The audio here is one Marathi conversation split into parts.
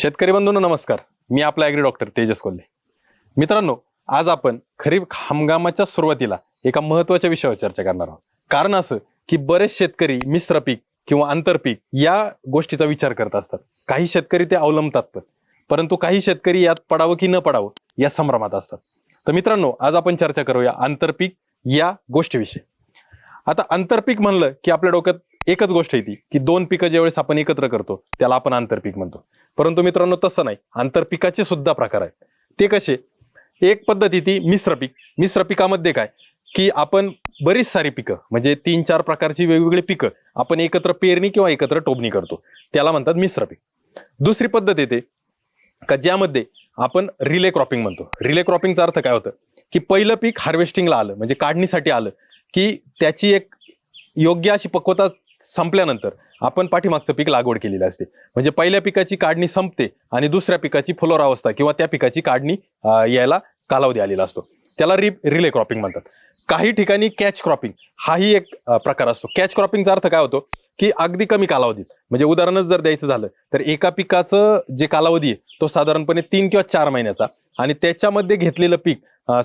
शेतकरी बंधूंनो नमस्कार. मी आपला ॲग्री डॉक्टर तेजस कोल्हे. मित्रांनो आज आपण खरीप हंगामाच्या सुरुवातीला एका महत्त्वाच्या विषयावर चर्चा करणार आहोत. कारण असं की बरेच शेतकरी मिश्र पीक किंवा आंतरपीक या गोष्टीचा विचार करत असतात. काही शेतकरी ते अवलंबतात पण. परंतु काही शेतकरी यात पडावं की न पडावं या संभ्रमात असतात. तर मित्रांनो आज आपण चर्चा करूया आंतरपीक या गोष्टीविषयी. आता आंतरपीक म्हणलं की आपल्या डोक्यात एकच गोष्ट येते की दोन पिकं ज्यावेळेस आपण एकत्र करतो त्याला आपण आंतरपीक म्हणतो. परंतु मित्रांनो तसं नाही. आंतरपिकाचे सुद्धा प्रकार आहेत. ते कसे? एक पद्धती ती मिश्र पीक. मिश्र पिकामध्ये काय? की आपण बरीच सारी पिकं म्हणजे तीन चार प्रकारची वेगवेगळी पिकं आपण एकत्र पेरणी किंवा एकत्र टोबणी करतो. त्याला म्हणतात मिश्र पीक. दुसरी पद्धत येते का ज्यामध्ये आपण रिले क्रॉपिंग म्हणतो. रिले क्रॉपिंगचा अर्थ काय होतं? की पहिलं पीक हार्वेस्टिंगला आलं म्हणजे काढणीसाठी आलं की त्याची एक योग्य अशी पक्वता संपल्यानंतर आपण पाठीमागचं पीक लागवड केलेली असते. म्हणजे पहिल्या पिकाची काढणी संपते आणि दुसऱ्या पिकाची फुलोर अवस्था किंवा त्या पिकाची काढणी यायला कालावधी आलेला असतो. त्याला रि रिले क्रॉपिंग म्हणतात. काही ठिकाणी कॅच क्रॉपिंग हाही एक प्रकार असतो. कॅच क्रॉपिंगचा अर्थ काय होतो? की अगदी कमी कालावधीत म्हणजे उदाहरणच जर द्यायचं झालं तर एका पिकाचं जे कालावधी आहे तो साधारणपणे तीन किंवा चार महिन्याचा आणि त्याच्यामध्ये घेतलेलं पीक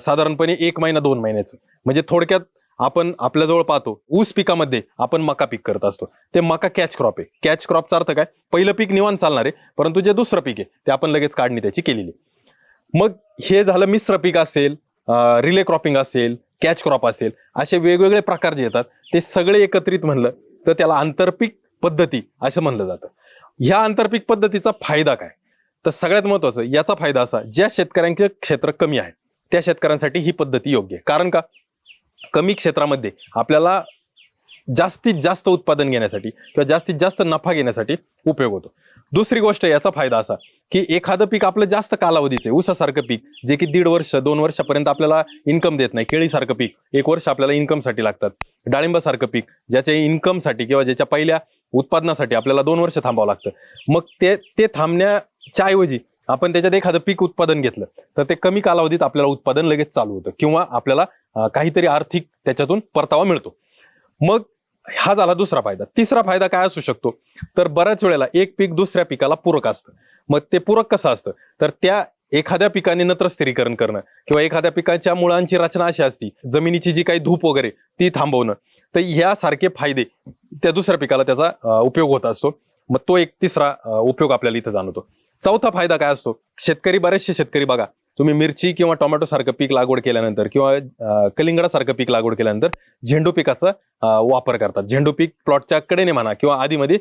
साधारणपणे एक महिना दोन महिन्याचं. म्हणजे थोडक्यात आपण आपल्याजवळ पाहतो ऊस पिकामध्ये आपण मका पीक करत असतो. ते मका कॅच क्रॉप आहे. कॅच क्रॉपचा अर्थ काय? पहिलं पीक निवांत चालणार आहे परंतु जे दुसरं पीक आहे ते आपण लगेच काढणी त्याची केलेली मग हे झालं मिश्र पीक असेल रिले क्रॉपिंग असेल कॅच क्रॉप असेल असे वेगवेगळे प्रकार जे येतात ते सगळे एकत्रित म्हणलं तर त्याला आंतरपीक पद्धती असं म्हणलं जातं. ह्या आंतरपीक पद्धतीचा फायदा काय? तर सगळ्यात महत्वाचं याचा फायदा असा ज्या शेतकऱ्यांचे क्षेत्र कमी आहे त्या शेतकऱ्यांसाठी ही पद्धती योग्य आहे. कारण का? कमी क्षेत्रामध्ये आपल्याला जास्तीत जास्त उत्पादन घेण्यासाठी किंवा जास्तीत जास्त नफा घेण्यासाठी उपयोग होतो. दुसरी गोष्ट याचा फायदा असा की एखादं पीक आपलं जास्त कालावधीचे ऊसासारखं पीक जे की दीड वर्ष दोन वर्षापर्यंत आपल्याला इन्कम देत नाही. केळीसारखं पीक एक वर्ष आपल्याला इन्कमसाठी लागतात. डाळिंबासारखं पीक ज्याच्या इन्कमसाठी किंवा ज्याच्या पहिल्या उत्पादनासाठी आपल्याला दोन वर्ष थांबावं लागतं. मग ते ते थांबण्याच्या ऐवजी आपण त्याच्यात एखादं पीक उत्पादन घेतलं तर ते कमी कालावधीत आपल्याला उत्पादन लगेच चालू होतं किंवा आपल्याला काहीतरी आर्थिक त्याच्यातून परतावा मिळतो. मग हा झाला दुसरा फायदा. तिसरा फायदा काय असू शकतो? तर बऱ्याच वेळेला एक पीक दुसऱ्या पिकाला पूरक असतं. मग ते पूरक कसं असतं? तर त्या एखाद्या पिकाने नत्र स्थिरीकरण करणं किंवा एखाद्या पिकाच्या मुळांची रचना अशी असती जमिनीची जी काही धूप वगैरे ती थांबवणं. तर यासारखे फायदे त्या दुसऱ्या पिकाला त्याचा उपयोग होत असतो. मग तो एक तिसरा उपयोग आपल्याला इथं जाणवतो. चौथा फायदा काय असतो? शेतकरी बरेचसे शेतकरी बघा तुम्ही मिरची किंवा टोमॅटो सारखं पीक लागवड केल्यानंतर किंवा कलिंगडासारखं पीक लागवड केल्यानंतर झेंडू पिकाचा वापर करतात. झेंडू पीक प्लॉटच्या कडेने म्हणा किंवा आधीमध्ये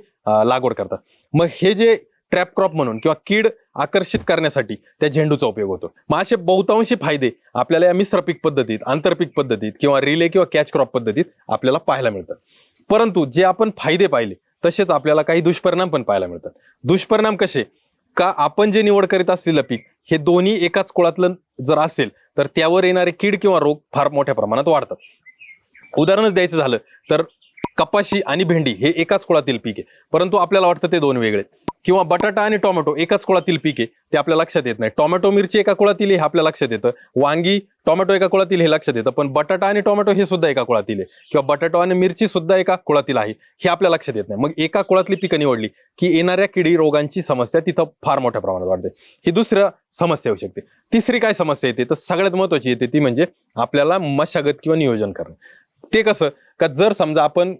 लागवड करतात. मग हे जे ट्रॅप क्रॉप म्हणून किंवा कीड आकर्षित करण्यासाठी त्या झेंडूचा उपयोग होतो. मग असे बहुतांशी फायदे आपल्याला या मिश्र पीक पद्धतीत आंतरपीक पद्धतीत किंवा रिले किंवा कॅच क्रॉप पद्धतीत आपल्याला पाहायला मिळतात परंतु जे आपण फायदे पाहिले तसेच आपल्याला काही दुष्परिणाम पण पाहायला मिळतात. दुष्परिणाम कसे? का आपण जे निवड करीत असलेलं पीक हे दोन्ही एकाच कुळातलं जर असेल तर त्यावर येणारे कीड किंवा रोग फार मोठ्या प्रमाणात वाढतात. उदाहरणच द्यायचं झालं तर कपाशी आणि भेंडी हे एकाच कुळातील पीक आहे. परंतु आपल्याला वाटतं ते दोन वेगळे किंवा बटाटा आणि टोमॅटो एकाच कुळातील पीक आहे ते आपल्या लक्षात येत नाही. टोमॅटो मिरची एका कुळातील हे आपल्या लक्षात येतं. वांगी टोमॅटो एका कुळातील हे लक्षात येतं. पण बटाटा आणि टोमॅटो हे सुद्धा एका कुळातील आहे. किंवा बटाटो आणि मिरची सुद्धा एका कुळातील आहे हे आपल्या लक्षात येत नाही. मग एका कुळातली पिकं निवडली की येणाऱ्या किडी रोगांची समस्या तिथं फार मोठ्या प्रमाणात वाढते. ही दुसरं समस्या येऊ शकते. तिसरी काय समस्या येते? तर सगळ्यात महत्वाची येते ती म्हणजे आपल्याला मशागत किंवा नियोजन करणं. ते कसं? का जर समजा आपण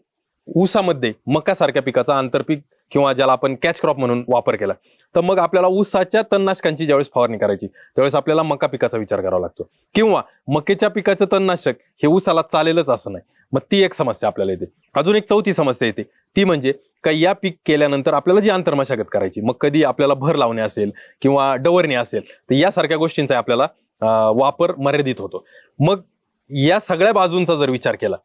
ऊसामध्ये मका सारख्या पिकाचा आंतरपीक किंवा ज्याला आपण कॅच क्रॉप म्हणून वापर केला. तर मग आपल्याला ऊसाच्या तणनाशकांची ज्यावेळेस फवारणी करायची त्यावेळेस आपल्याला मका पिकाचा विचार करावा लागतो. किंवा मकेच्या पिकाचं तणनाशक हे ऊसाला चालेलच असं नाही. मग ती एक समस्या आपल्याला येते. अजून एक चौथी समस्या येते. ती म्हणजे का या पीक केल्यानंतर आपल्याला जी आंतरमशागत करायची मग कधी आपल्याला भर लावणे असेल किंवा डवरणे असेल तर यासारख्या गोष्टींचा आपल्याला वापर मर्यादित होतो. मग या सगळ्या बाजूंचा जर विचार केला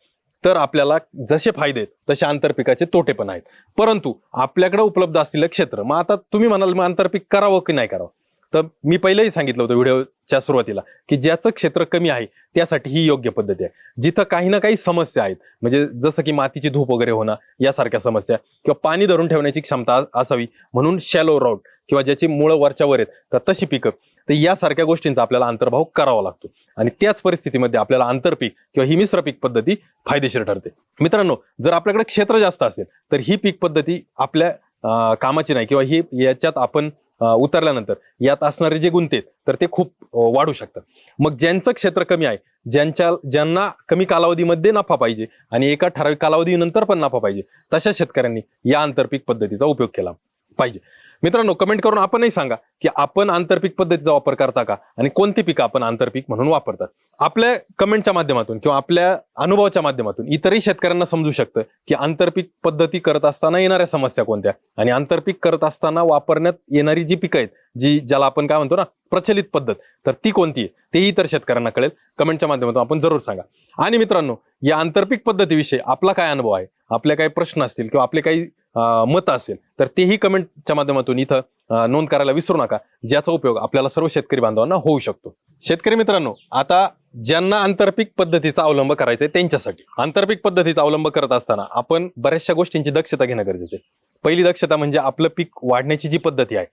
तर आपल्याला जसे फायदे आहेत तसे आंतरपिकाचे तोटे पण आहेत. परंतु आपल्याकडे उपलब्ध असलेलं क्षेत्र मग आता तुम्ही म्हणाल मग आंतरपीक करावं की नाही करावं? तर मी पहिलेही सांगितलं होतं व्हिडिओच्या सुरुवातीला की ज्याचं क्षेत्र कमी आहे त्यासाठी ही योग्य पद्धती आहे. जिथं काही ना काही समस्या आहेत म्हणजे जसं की मातीची धूप वगैरे होणं यासारख्या समस्या किंवा पाणी धरून ठेवण्याची क्षमता असावी म्हणून शॅलो रॉट किंवा ज्याची मुळं वरच्या वर आहेत तर तशी पिकं. तर यासारख्या गोष्टींचा आपल्याला अंतर्भाव करावा लागतो. आणि त्याच परिस्थितीमध्ये आपल्याला आंतरपीक किंवा ही मिश्र पीक पद्धती फायदेशीर ठरते. मित्रांनो जर आपल्याकडे क्षेत्र जास्त असेल तर ही पीक पद्धती आपल्या कामाची नाही किंवा ही याच्यात आपण उतरल्यानंतर. यात असणारे जे गुंते आहेत, तर ते खूप वाढू शकतात. मग ज्यांचं क्षेत्र कमी आहे ज्यांच्या ज्यांना कमी कालावधीमध्ये नफा पाहिजे आणि एका ठराविक कालावधीनंतर पण नफा पाहिजे तशा शेतकऱ्यांनी या आंतरपीक पद्धतीचा उपयोग केला पाहिजे. मित्रांनो कमेंट करून आपणही सांगा की आपण आंतरपीक पद्धतीचा वापर करता का आणि कोणती पिकं आपण आंतरपीक म्हणून वापरतात? आपल्या कमेंटच्या माध्यमातून किंवा आपल्या अनुभवाच्या माध्यमातून इतरही शेतकऱ्यांना समजू शकतं की आंतरपीक पद्धती करत असताना येणाऱ्या समस्या कोणत्या? आणि आंतरपीक करत असताना वापरण्यात येणारी जी पिकं आहेत जी ज्याला आपण काय म्हणतो ना प्रचलित पद्धत तर ती कोणती आहे? तेही इतर शेतकऱ्यांना कळेल. कमेंटच्या माध्यमातून आपण जरूर सांगा. आणि मित्रांनो या आंतरपीक पद्धतीविषयी आपला काय अनुभव आहे? आपले काही प्रश्न असतील किंवा आपले काही मत असेल तर तेही कमेंटच्या माध्यमातून इथं नोंद करायला विसरू नका. ज्याचा उपयोग आपल्याला सर्व शेतकरी बांधवांना होऊ शकतो. शेतकरी मित्रांनो आता ज्यांना आंतरपीक पद्धतीचा अवलंब करायचा आहे त्यांच्यासाठी. आंतरपीक पद्धतीचा अवलंब करत असताना आपण बऱ्याचशा गोष्टींची दक्षता घेणं गरजेचं आहे. पहिली दक्षता म्हणजे आपलं पीक वाढण्याची जी पद्धती आहे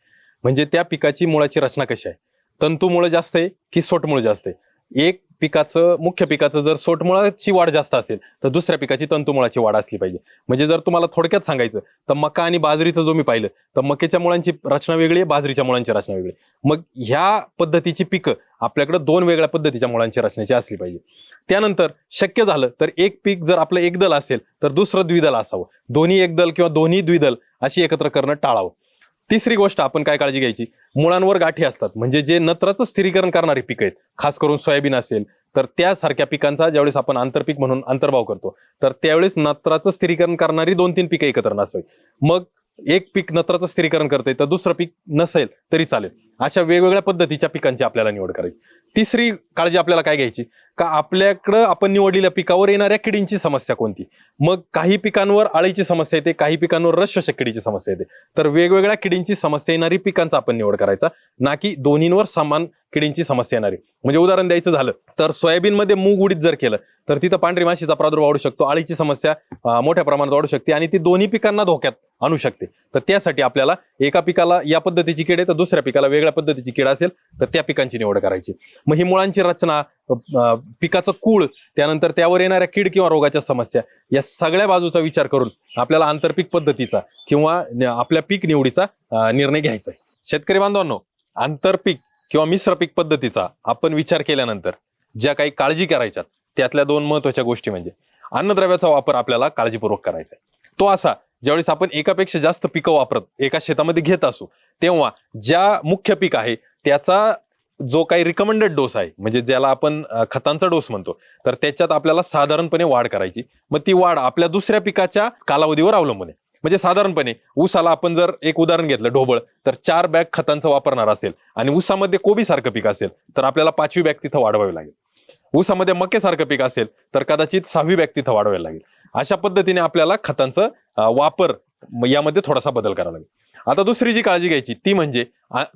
म्हणजे त्या पिकाची मुळाची रचना कशी आहे? तंतुमुळे जास्त आहे की सोटमुळे जास्त आहे? एक पिकाचं मुख्य पिकाचं जर सोटमुळाची वाढ जास्त असेल तर दुसऱ्या पिकाची तंतुमुळाची वाढ असली पाहिजे. म्हणजे जर तुम्हाला थोडक्यात सांगायचं तर मका आणि बाजरीचं जो मी पाहिलं तर मकेच्या मुळांची रचना वेगळी आहे बाजरीच्या मुळांची रचना वेगळी मग ह्या पद्धतीची पिकं आपल्याकडे दोन वेगळ्या पद्धतीच्या मुळांची रचनेची असली पाहिजे. त्यानंतर शक्य झालं तर एक पीक जर आपलं एकदल असेल तर दुसरं द्विदल असावं. दोन्ही एकदल किंवा दोन्ही द्विदल अशी एकत्र करणं टाळावं. तिसरी गोष्ट आपण काय काळजी घ्यायची? मुळांवर गाठी असतात. म्हणजे जे नत्राचं स्थिरीकरण करणारी पिकं आहेत खास करून सोयाबीन असेल तर त्यासारख्या पिकांचा ज्यावेळेस आपण आंतरपीक म्हणून अंतर्भाव करतो तर त्यावेळेस नत्राचं स्थिरीकरण करणारी दोन तीन पिकं एकत्र नसावी. मग एक पीक नत्राचं स्थिरीकरण करते तर दुसरं पीक नसेल तरी चालेल. अशा वेगवेगळ्या पद्धतीच्या पिकांची आपल्याला निवड करायची. तिसरी काळजी आपल्याला काय घ्यायची? का आपल्याकडं आपण निवडलेल्या पिकावर येणाऱ्या किडींची समस्या कोणती? मग काही पिकांवर आळीची समस्या येते काही पिकांवर रस किडीची समस्या येते. तर वेगवेगळ्या किडींची समस्या येणारी पिकांचा आपण निवड करायचा. ना की दोन्हींवर समान किडींची समस्या येणारी. म्हणजे उदाहरण द्यायचं झालं तर सोयाबीनमध्ये मूग उडीद जर केलं तर तिथं पांढरी माशीचा प्रादुर्भाव वाढू शकतो आळीची समस्या मोठ्या प्रमाणात वाढू शकते आणि ती दोन्ही पिकांना धोक्यात आणू शकते. तर त्यासाठी आपल्याला एका पिकाला या पद्धतीची कीड आहे तर दुसऱ्या पिकाला वेगळ्या पद्धतीची कीड असेल तर त्या पिकांची निवड करायची. मग ही मुळांची रचना पिकाचं कूळ त्यानंतर त्यावर येणाऱ्या कीड किंवा रोगाच्या समस्या या सगळ्या बाजूचा विचार करून आपल्याला आंतरपीक पद्धतीचा किंवा आपल्या पीक निवडीचा निर्णय घ्यायचा आहे. शेतकरी बांधवांनो आंतरपीक किंवा मिश्र पीक पद्धतीचा आपण विचार केल्यानंतर ज्या काही काळजी करायच्या त्यातल्या दोन महत्त्वाच्या गोष्टी म्हणजे अन्नद्रव्याचा वापर आपल्याला काळजीपूर्वक करायचा तो असा ज्यावेळेस आपण एकापेक्षा जास्त पिकं वापरत एका शेतामध्ये घेत असू तेव्हा ज्या मुख्य पीक आहे त्याचा जो काही रिकमेंडेड डोस आहे म्हणजे ज्याला आपण खतांचा डोस म्हणतो तर त्याच्यात आपल्याला साधारणपणे वाढ करायची. मग ती वाढ आपल्या दुसऱ्या पिकाच्या कालावधीवर अवलंबून आहे. म्हणजे साधारणपणे ऊसाला आपण जर एक उदाहरण घेतलं ढोबळ तर चार बॅग खतांचं वापरणार असेल आणि ऊसामध्ये कोबी सारखं पीक असेल तर आपल्याला पाचवी बॅग तिथं वाढवावी लागेल. ऊसामध्ये मकेसारखं पीक असेल तर कदाचित सहावी बॅग तिथं वाढवावी लागेल. अशा पद्धतीने आपल्याला खतांचं वापर यामध्ये थोडासा बदल करावा लागेल. आता दुसरी जी काळजी घ्यायची ती म्हणजे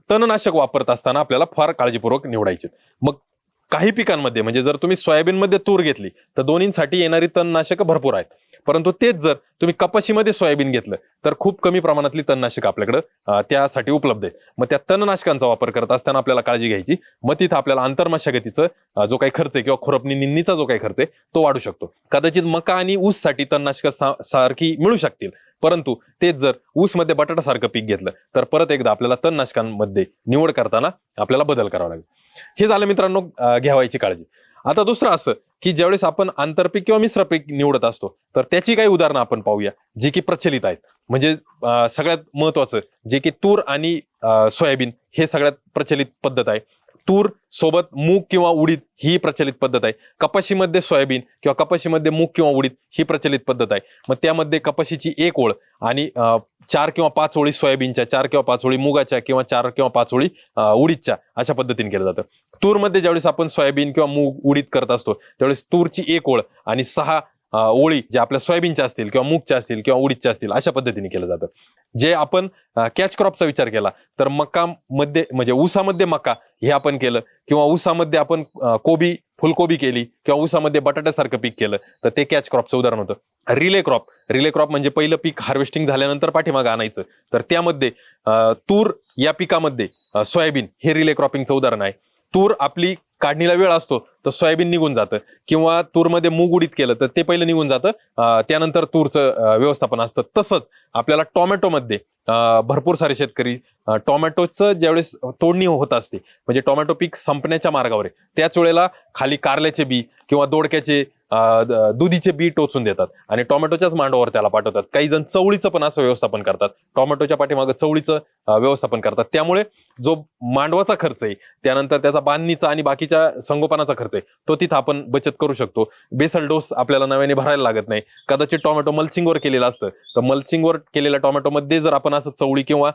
तणनाशक वापरत असताना आपल्याला फार काळजीपूर्वक निवडायचे. मग काही पिकांमध्ये म्हणजे जर तुम्ही सोयाबीनमध्ये तूर घेतली तर दोन्हींसाठी येणारी तणनाशक भरपूर आहेत. परंतु तेच जर तुम्ही कपाशीमध्ये सोयाबीन घेतलं तर खूप कमी प्रमाणातली तणनाशक आपल्याकडे त्यासाठी उपलब्ध आहे मग त्या तणनाशकांचा वापर करत असताना आपल्याला काळजी घ्यायची. मग तिथं आपल्याला आंतरमशागतीचं जो काही खर्च आहे किंवा खुरपणी निंदीचा जो काही खर्च आहे तो वाढू शकतो. कदाचित मका आणि ऊससाठी तणनाशक सारखी मिळू शकतील. परंतु तेच जर ऊसमध्ये पीक घेतलं तर परत एकदा आपल्याला तणनाशकांमध्ये निवड करताना आपल्याला बदल करावा लागेल. हे झालं मित्रांनो घ्यावायची काळजी. आता दुसरं असं की ज्यावेळेस आपण आंतरपीक किंवा मिश्र पीक निवडत असतो तर त्याची काही उदाहरणं आपण पाहूया जी की प्रचलित आहेत. म्हणजे सगळ्यात महत्वाचं जे की तूर आणि सोयाबीन हे सगळ्यात प्रचलित पद्धत आहे. तूर सोबत मूग किंवा उडीद ही प्रचलित पद्धत आहे. कपाशीमध्ये सोयाबीन किंवा कपाशीमध्ये मूग किंवा उडीद ही प्रचलित पद्धत आहे. मग त्यामध्ये कपाशीची एक ओळ आणि चार किंवा पाच ओळी सोयाबीनच्या चार किंवा पाच ओळी मुगाच्या किंवा चार किंवा पाच ओळी उडीदच्या अशा पद्धतीने केलं जातं. तूरमध्ये ज्यावेळेस आपण सोयाबीन किंवा मूग उडीद करत असतो त्यावेळेस तूरची एक ओळ आणि सहा ओळी ज्या आपल्या सोयाबीनच्या असतील किंवा मूगच्या असतील किंवा उडीदच्या असतील अशा पद्धतीने केलं जातं. जे आपण कॅच क्रॉपचा विचार केला तर मकामध्ये म्हणजे ऊसामध्ये मका हे आपण केलं किंवा ऊसामध्ये आपण कोबी फुलकोबी केली किंवा ऊसामध्ये बटाट्यासारखं पीक केलं तर ते कॅच क्रॉपचं उदाहरण होतं. रिले क्रॉप रिले क्रॉप म्हणजे पहिलं पीक हार्वेस्टिंग झाल्यानंतर पाठीमागं आणायचं. तर त्यामध्ये तूर या पिकामध्ये सोयाबीन हे रिले क्रॉपिंगचं उदाहरण आहे. तूर आपली काढणीला वेळ असतो तर सोयाबीन निघून जातं. किंवा तूरमध्ये मूग उडीत केलं तर ते पहिलं निघून जातं. त्यानंतर तूरचं व्यवस्थापन असतं. तसंच आपल्याला टोमॅटोमध्ये भरपूर सारे शेतकरी टोमॅटोचं ज्यावेळेस तोडणी होत असते म्हणजे टोमॅटो पीक संपण्याच्या मार्गावर आहे. त्याच वेळेला खाली कारल्याचे बी किंवा दोडक्याचे दुधीचे बी टोचून देतात आणि टोमॅटोच्याच मांडावर त्याला पाठवतात. काही जण चवळीचं पण असं व्यवस्थापन करतात. टोमॅटोच्या पाठीमागं चवळीचं व्यवस्थापन करतात. त्यामुळे जो मांडवाचा खर्च आहे. त्यानंतर त्याचा बांधणीचा आणि बाकीच्या संगोपनाचा खर्च आहे. तो तिथं आपण बचत करू शकतो. बेसल डोस आपल्याला नव्याने भरायला लागत नाही. कदाचित टोमॅटो मल्चिंगवर केलेलं असतं. तर मल्चिंगवर केलेल्या टोमॅटोमध्ये जर आपण असं चवळी किंवा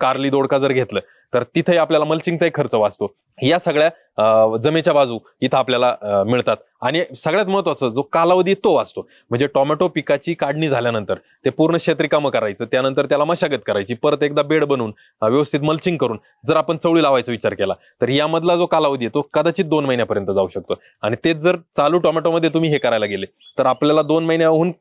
कारली दोडका जर घेतलं तर तिथेही आपल्याला मल्चिंगचाही खर्च वाचतो. या सगळ्या जमेच्या बाजू इथं आपल्याला मिळतात. आणि सगळ्यात महत्वाचं जो कालावधी तो वाचतो. म्हणजे टोमॅटो पिकाची काढणी झाल्यानंतर ते पूर्ण शेत्री कामं करायचं. त्यानंतर त्याला मशागत करायची. परत एकदा बेड बनवून व्यवस्थित मल्चिंग करून जर आपण चवळी लावायचा विचार केला तर यामधला जो कालावधी आहे तो कदाचित दोन महिन्यापर्यंत जाऊ शकतो. आणि तेच जर चालू टोमॅटोमध्ये तुम्ही हे करायला गेले तर आपल्याला दोन महिन्याहून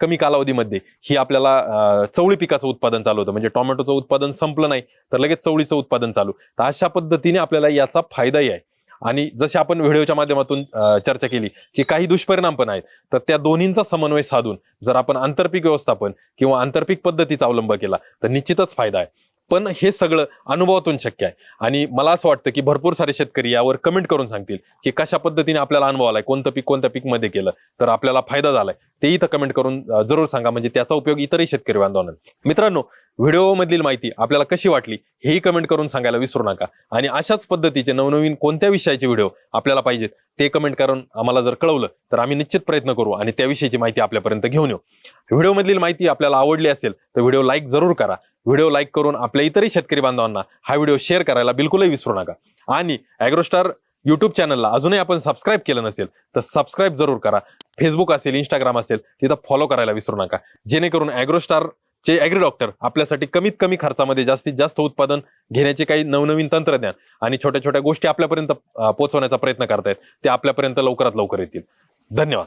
कमी कालावधीमध्ये ही आपल्याला चवळी पिकाचं उत्पादन चालू होतं. म्हणजे टोमॅटोचं उत्पादन संपलं नाही तर लगेच चवळीचं उत्पादन चालू. तर अशा पद्धतीने आपल्याला याचा फायदाही आहे. आणि जसे आपण व्हिडिओच्या माध्यमातून चर्चा केली की काही दुष्परिणाम पण आहेत तर त्या दोन्हींचा समन्वय साधून जर आपण आंतरपीक व्यवस्थापन किंवा आंतरपीक पद्धतीचा अवलंब केला तर निश्चितच फायदा आहे. पण हे सगळं अनुभवातून शक्य आहे. आणि मला असं वाटतं की भरपूर सारे शेतकरी यावर कमेंट करून सांगतील की कशा पद्धतीने आपल्याला अनुभव आलाय कोणतं पीक कोणत्या पीकमध्ये केलं तर आपल्याला फायदा झालाय. ते इथं कमेंट करून जरूर सांगा. म्हणजे त्याचा उपयोग इतरही शेतकरी बांधवांना. मित्रांनो व्हिडिओ मधील माहिती आपल्याला कशी वाटली हेही कमेंट करून सांगायला विसरू नका. आणि अशाच पद्धतीचे नवनवीन कोणत्या विषयाचे व्हिडिओ आपल्याला पाहिजेत ते कमेंट करून आम्हाला जर कळवलं तर आम्ही निश्चित प्रयत्न करू आणि त्याविषयीची माहिती आपल्यापर्यंत घेऊन येऊ. व्हिडिओ मधील माहिती आपल्याला आवडली असेल तर व्हिडिओ लाईक जरूर करा. व्हिडिओ लाईक करून आपल्या इतरही शेतकरी बांधवांना हा व्हिडिओ शेअर करायला बिलकुलही विसरू नका. आणि अॅग्रोस्टार युट्यूब चॅनलला अजूनही आपण सबस्क्राईब केलं नसेल तर सबस्क्राईब जरूर करा. फेसबुक असेल इंस्टाग्राम असेल तिथं फॉलो करायला विसरू नका. जेणेकरून अॅग्रोस्टार चे ॲग्री डॉक्टर आपल्यासाठी कमीत कमी खर्चामध्ये जास्तीत जास्त उत्पादन घेण्याचे काही नवनवीन तंत्रज्ञान आणि छोट्या छोट्या गोष्टी आपल्यापर्यंत पोहोचवण्याचा प्रयत्न करतायत ते आपल्यापर्यंत लवकरात लवकर येतील. धन्यवाद.